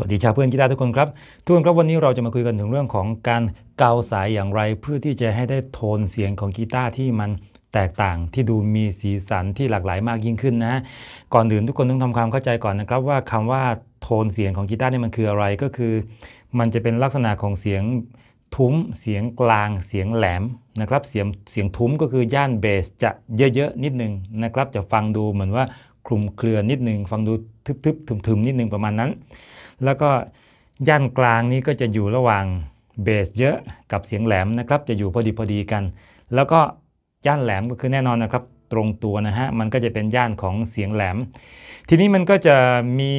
สวัสดีชาวเพื่อนกีตาร์ทุกคนครับทุกคนครับวันนี้เราจะมาคุยกันถึงเรื่องของการเกาสายอย่างไร เพื่อที่จะให้ได้โทนเสียงของกีตาร์ที่มันแตกต่างที่ดูมีสีสันที่หลากหลายมากยิ่งขึ้นนะก่อนอื่นทุกคนต้องทำความเข้าใจก่อนนะครับว่าคำว่าโทนเสียงของกีตาร์นี่มันคืออะไรก็คือ มันจะเป็นลักษณะของเสียงทุ้มเสียงกลางเสียงแหลมนะครับเสียงเสียงทุ้มก็คือย่านเบสจะเยอะๆนิดนึงนะครับจะฟังดูเหมือนว่า คลุมเครือนิดนึงฟังดูทึบๆถึมๆนิดนึงประมาณนั้น แล้วก็ย่านกลางนี้ก็จะอยู่ระหว่างเบสเยอะกับเสียงแหลมนะครับ จะอยู่พอดีพอดีกัน แล้วก็ย่านแหลมก็คือแน่นอนนะครับ ตรงตัวนะฮะมันก็จะเป็นย่านของเสียงแหลม ทีนี้มันก็จะมี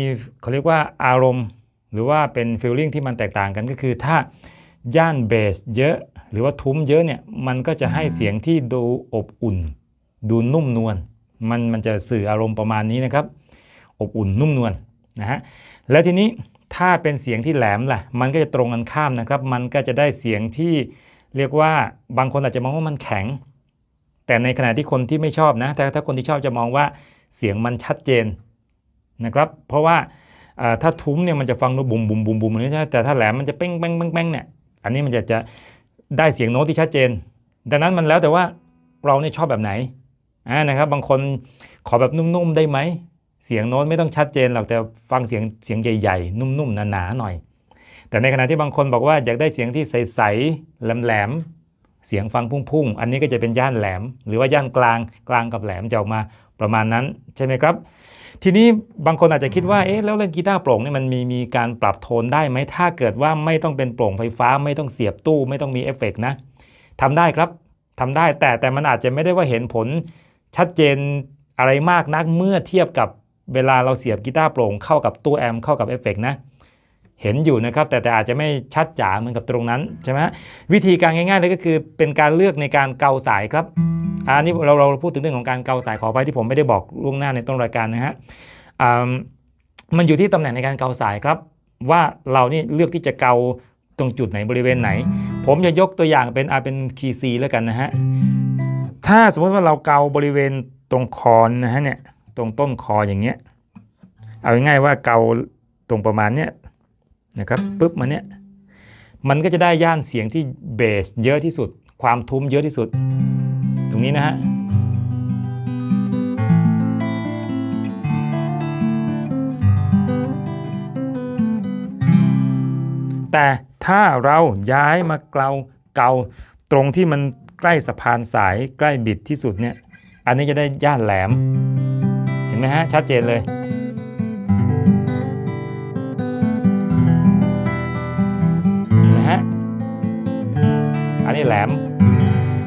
เขาเรียกว่าอารมณ์ หรือว่าเป็นฟีลลิ่งที่มันแตกต่างกันก็คือถ้าย่านเบสเยอะ หรือว่าทุ้มเยอะเนี่ยมันก็จะให้เสียงที่ดูอบอุ่น ดูนุ่มนวล มันมันจะสื่ออารมณ์ประมาณนี้นะครับ อบอุ่นนุ่มนวลนะฮะแล้วทีนี้ถ้าเป็นเสียงที่แหลมล่ะ มันก็จะตรงกันข้ามนะครับ มันก็จะได้เสียงที่เรียกว่าบางคนอาจจะมองว่ามันแข็ง แต่ในขณะที่คนที่ไม่ชอบนะแต่ถ้าคนที่ชอบจะมองว่าเสียงมันชัดเจนนะครับ เพราะว่าถ้าทุ้มเนี่ยมันจะฟังดูบุมบุมบุมบุมนี่ใช่ไหมแต่ถ้าแหลมมันจะเป้งเป้งเป้งเป้งเนี่ยอันนี้มันจะจะได้เสียงโน้ตที่ชัดเจน ดังนั้นมันแล้วแต่ว่าเราเนี่ยชอบแบบไหน อ่านะครับ บางคนขอแบบนุ่มๆได้ไหม เสียงโน้ตไม่ต้องชัดเจนหรอกแต่ฟังเสียงเสียงใหญ่ๆ นุ่มๆหนาๆหน่อย แต่ในขณะที่บางคนบอกว่าอยากได้เสียงที่ใสๆแหลมๆเสียงฟังพุ่งๆ อันนี้ก็จะเป็นย่านแหลม หรือว่าย่านกลางกลางกับแหลมจะออกมาประมาณนั้นใช่ไหมครับ ทีนี้บางคนอาจจะคิดว่าเอ๊ะแล้วเล่นกีตาร์โปร่งนี่มันมีมีการปรับโทนได้ไหมถ้าเกิดว่าไม่ต้องเป็นโปร่งไฟฟ้าไม่ต้องเสียบตู้ ไม่ต้องมีเอฟเฟกต์นะทำได้ครับทำได้แต่แต่มันอาจจะไม่ได้ว่าเห็นผล ชัดเจนอะไรมากนักเมื่อเทียบกับเวลาเราเสียบกีตาร์โปร่งเข้ากับตู้แอมป์เข้ากับเอฟเฟกต์นะเห็นอยู่นะครับแต่แต่อาจจะไม่ชัดจ๋าเหมือนกับตรงนั้นใช่ไหมวิธีการง่ายๆเลยก็คือเป็นการเลือกในการเกาสายครับอันนี้เราเราพูดถึงเรื่องของการเกาสายขอไปที่ผมไม่ได้บอกล่วงหน้าในต้นรายการนะฮะมันอยู่ที่ตำแหน่งในการเกาสายครับ ว่าเรานี่เลือกที่จะเกาตรงจุดไหนบริเวณไหน ผมจะยกตัวอย่างเป็นอาเป็นคีย์ซีแล้วกันนะฮะ ถ้าสมมติว่าเราเกาบริเวณตรงคอนนะฮะเนี่ยตรงต้นคออย่างเงี้ย เอาง่ายๆว่าเกาตรงประมาณเนี้ยนะครับปุ๊บมาเนี้ยมันก็จะได้ย่านเสียงที่เบสเยอะที่สุด ความทุ้มเยอะที่สุด ตรงนี้นะฮะแต่ถ้าเราย้ายมาเกาเกาตรงที่มัน ใกล้สะพานสายใกล้บิดที่สุดเนี่ย อันนี้จะได้ย่านแหลม เห็นไหมฮะ ชัดเจนเลย เห็นไหมฮะ อันนี้แหลม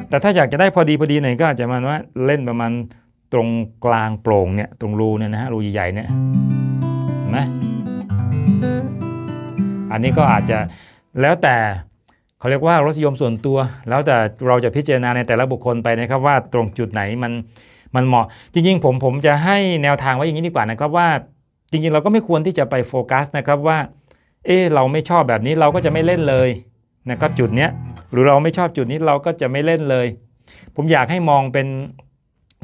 แต่ถ้าอยากจะได้พอดีพอดีหน่อยก็อาจจะมันว่าเล่นประมาณตรงกลางโปร่งเนี่ย ตรงรูเนี่ยนะฮะ รูใหญ่ๆเนี่ยเห็นไหมอันนี้ก็อาจจะแล้วแต่ เขาเรียกว่ารสนิยมส่วนตัว แล้วแต่เราจะพิจารณาในแต่ละบุคคลไปนะครับว่าตรงจุดไหนมันมันเหมาะ จริงๆ ผมผมจะให้แนวทางไว้อย่างนี้ดีกว่านะครับว่า จริงๆ เราก็ไม่ควรที่จะไปโฟกัสนะครับว่า เออเราไม่ชอบแบบนี้เราก็จะไม่เล่นเลยนะครับจุดเนี้ยหรือเราไม่ชอบจุดนี้เราก็จะไม่เล่นเลย ผมอยากให้มองเป็น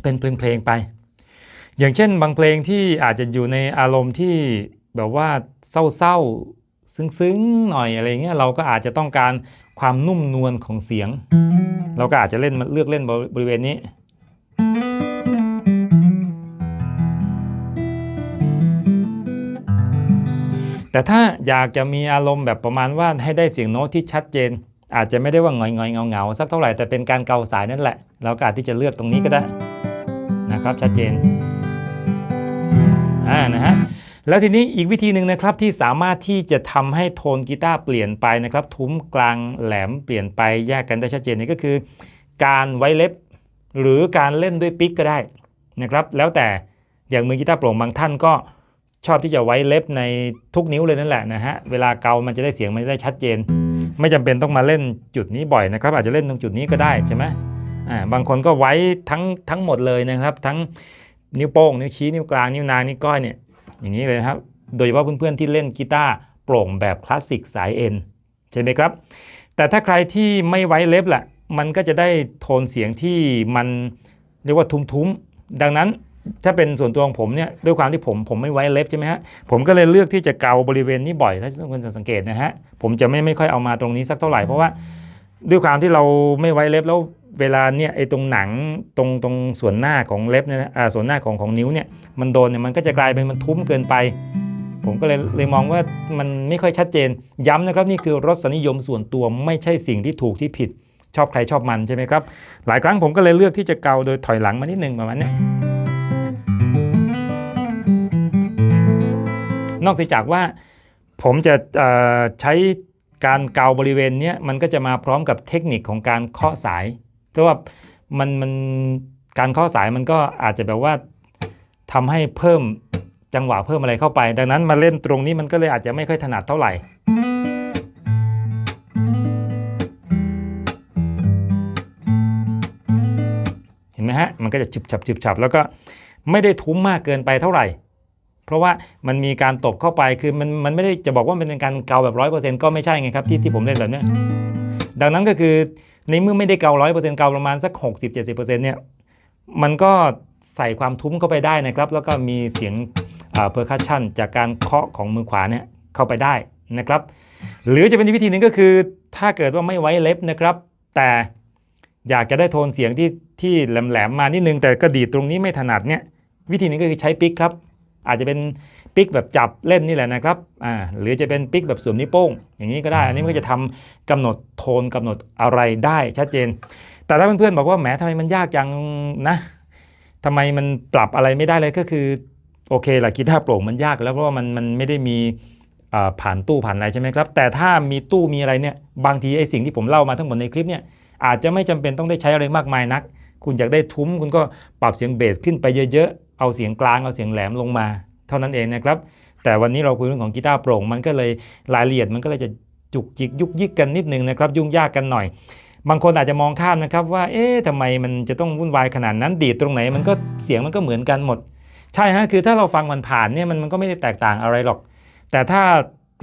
เป็นเพลงๆไป อย่างเช่น บางเพลงที่อาจจะอยู่ในอารมณ์ที่แบบว่าเศร้าๆ ซึ้งๆ หน่อยอะไรเงี้ยเราก็อาจจะต้องการ ความนุ่มนวลของเสียง เราก็อาจจะเล่นเลือกเล่นบริเวณนี้ แต่ถ้าอยากจะมีอารมณ์แบบประมาณว่าให้ได้เสียงโน้ตที่ชัดเจน อาจจะไม่ได้ว่าหงอยงอยเงาเงาสักเท่าไหร่แต่เป็นการเกาสายนั่นแหละ เราก็อาจที่จะเลือกตรงนี้ก็ได้นะครับชัดเจนอ่านะฮะ แล้วทีนี้อีกวิธีหนึ่งนะครับที่สามารถที่จะทำให้โทนกีตาร์เปลี่ยนไปนะครับ ทุ้มกลางแหลมเปลี่ยนไปแยกกันได้ชัดเจนนี่ก็คือ การไว้เล็บ หรือการเล่นด้วยปิกก็ได้นะครับ แล้วแต่อย่างมือกีตาร์โปร่งบางท่านก็ชอบที่จะไว้เล็บในทุกนิ้วเลยนั่นแหละนะฮะเวลาเกามันจะได้เสียงมันจะได้ชัดเจน ไม่จำเป็นต้องมาเล่นจุดนี้บ่อยนะครับ อาจจะเล่นตรงจุดนี้ก็ได้ใช่ไหมอ่าบางคนก็ไว้ทั้งทั้งหมดเลยนะครับ ทั้งนิ้วโป้งนิ้วชี้นิ้วกลางนิ้วนางนิ้วก้อยเนี่ย อย่างนี้เลยครับ โดยเฉพาะเพื่อนๆที่เล่นกีตาร์โปร่งแบบคลาสสิกสายเอ็นใช่ไหมครับ แต่ถ้าใครที่ไม่ไว้เล็บล่ะ มันก็จะได้โทนเสียงที่มันเรียกว่าทุ้มๆ ดังนั้นถ้าเป็นส่วนตัวของผมเนี่ยด้วยความที่ผมผมไม่ไว้เล็บใช่ไหมฮะผมก็เลยเลือกที่จะเกาบริเวณนี้บ่อยถ้าทุกคนสังเกตนะฮะผมจะไม่ไม่ค่อยเอามาตรงนี้สักเท่าไหร่เพราะว่า ด้วยความที่เราไม่ไว้เล็บแล้วเวลาเนี่ยไอ้ตรงหนังตรงตรงส่วนหน้าของเล็บเนี่ยนะอ่าส่วนหน้าของของนิ้วเนี่ยมันโดนเนี่ยมันก็จะกลายเป็นมันทุ้มเกินไป ผมก็เลยเลยมองว่ามันไม่ค่อยชัดเจน ย้ำนะครับนี่คือรสนิยมส่วนตัวไม่ใช่สิ่งที่ถูกที่ผิด ชอบใครชอบมันใช่ไหมครับ หลายครั้งผมก็เลยเลือกที่จะเกาโดยถอยหลังมานิดนึงประมาณนี้นอกจากว่าผมจะใช้ การเกาบริเวณเนี้ยมันก็จะมาพร้อมกับเทคนิคของการเคาะสายเพราะว่ามันมันการเคาะสายมันก็อาจจะแบบว่าทำให้เพิ่มจังหวะเพิ่มอะไรเข้าไป ดังนั้นมาเล่นตรงนี้มันก็เลยอาจจะไม่ค่อยถนัดเท่าไหร่เห็นไหมฮะมันก็จะฉุบฉับฉุบฉับแล้วก็ไม่ได้ทุ้มมากเกินไปเท่าไหร่ เพราะว่ามันมีการตบเข้าไปคือมันมันไม่ได้จะบอกว่ามันเป็นการเกาแบบร้อยเปอร์เซ็นต์ก็ไม่ใช่ไงครับที่ที่ผมเล่นแบบเนี้ยดังนั้นก็คือในเมื่อไม่ได้เการ้อยเปอร์เซ็นต์เกาประมาณสักหกสิบเจ็ดสิบเปอร์เซ็นต์เนี่ยมันก็ใส่ความทุ้มเข้าไปได้นะครับ แล้วก็มีเสียงเพอร์คัชชันจากการเคาะของมือขวาเนี่ยเข้าไปได้นะครับ หรือจะเป็นอีกวิธีหนึ่งก็คือ ถ้าเกิดว่าไม่ไว้เล็บนะครับ แต่อยากจะได้โทนเสียงที่ที่แหลมๆมานิดนึงแต่กระดีดตรงนี้ไม่ถนัดเนี่ยวิธีนี้ก็คือใช้ปิกครับ อาจจะเป็นปิกแบบจับเล่นนี่แหละนะครับอ่าหรือจะเป็นปิกแบบสวมนิ้วโป้ง อย่างนี้ก็ได้ อันนี้มันก็จะทำกำหนดโทนกำหนดอะไรได้ชัดเจน แต่ถ้าเพื่อนๆบอกว่าแหมทำไมมันยากจังนะทำไมมันปรับอะไรไม่ได้เลยก็คือโอเคแหละกีตาร์โปร่งมันยากแล้วเพราะว่ามันมันไม่ได้มีอ่าผ่านตู้ผ่านอะไรใช่ไหมครับ แต่ถ้ามีตู้มีอะไรเนี่ยบางทีไอ้สิ่งที่ผมเล่ามาทั้งหมดในคลิปเนี่ยอาจจะไม่จำเป็นต้องได้ใช้อะไรมากมายนัก คุณอยากได้ทุ้มคุณก็ปรับเสียงเบสขึ้นไปเยอะๆ เอาเสียงกลางเอาเสียงแหลมลงมา เท่านั้นเองนะครับ แต่วันนี้เราคุยเรื่องของกีตาร์โปร่ง มันก็เลยรายละเอียดมันก็เลยจะจุกจิกยุกยิกกันนิดนึงนะครับยุ่งยากกันหน่อย บางคนอาจจะมองข้ามนะครับว่าเอ๊ะทำไมมันจะต้องวุ่นวายขนาดนั้นดีดตรงไหน มันก็เสียงมันก็เหมือนกันหมด ใช่ฮะคือถ้าเราฟังมันผ่านเนี่ยมันมันก็ไม่ได้แตกต่างอะไรหรอก แต่ถ้า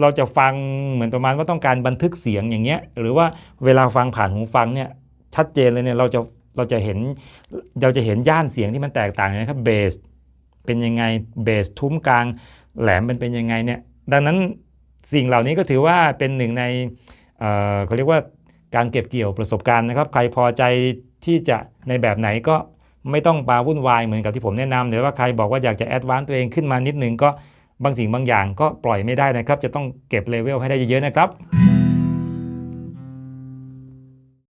เราจะฟังเหมือนประมาณว่าต้องการบันทึกเสียงอย่างเงี้ยหรือว่าเวลาฟังผ่านหูฟังเนี่ยชัดเจนเลยเนี่ยเราจะ เราจะเห็นเราจะเห็นย่านเสียงที่มันแตกต่างนะครับเบสเป็นยังไงเบสทุ้มกลางแหลมเป็นเป็นยังไงเนี่ยดังนั้นสิ่งเหล่านี้ก็ถือว่าเป็นหนึ่งในเเขาเรียกว่าการเก็บเกี่ยวประสบการณ์นะครับ ใครพอใจที่จะในแบบไหนก็ไม่ต้องมาวุ่นวายเหมือนกับที่ผมแนะนำหรือว่าใครบอกว่าอยากจะแอดวานซ์ตัวเองขึ้นมานิดนึงก็บางสิ่งบางอย่างก็ปล่อยไม่ได้นะครับ จะต้องเก็บเลเวลให้ได้เยอะๆนะครับ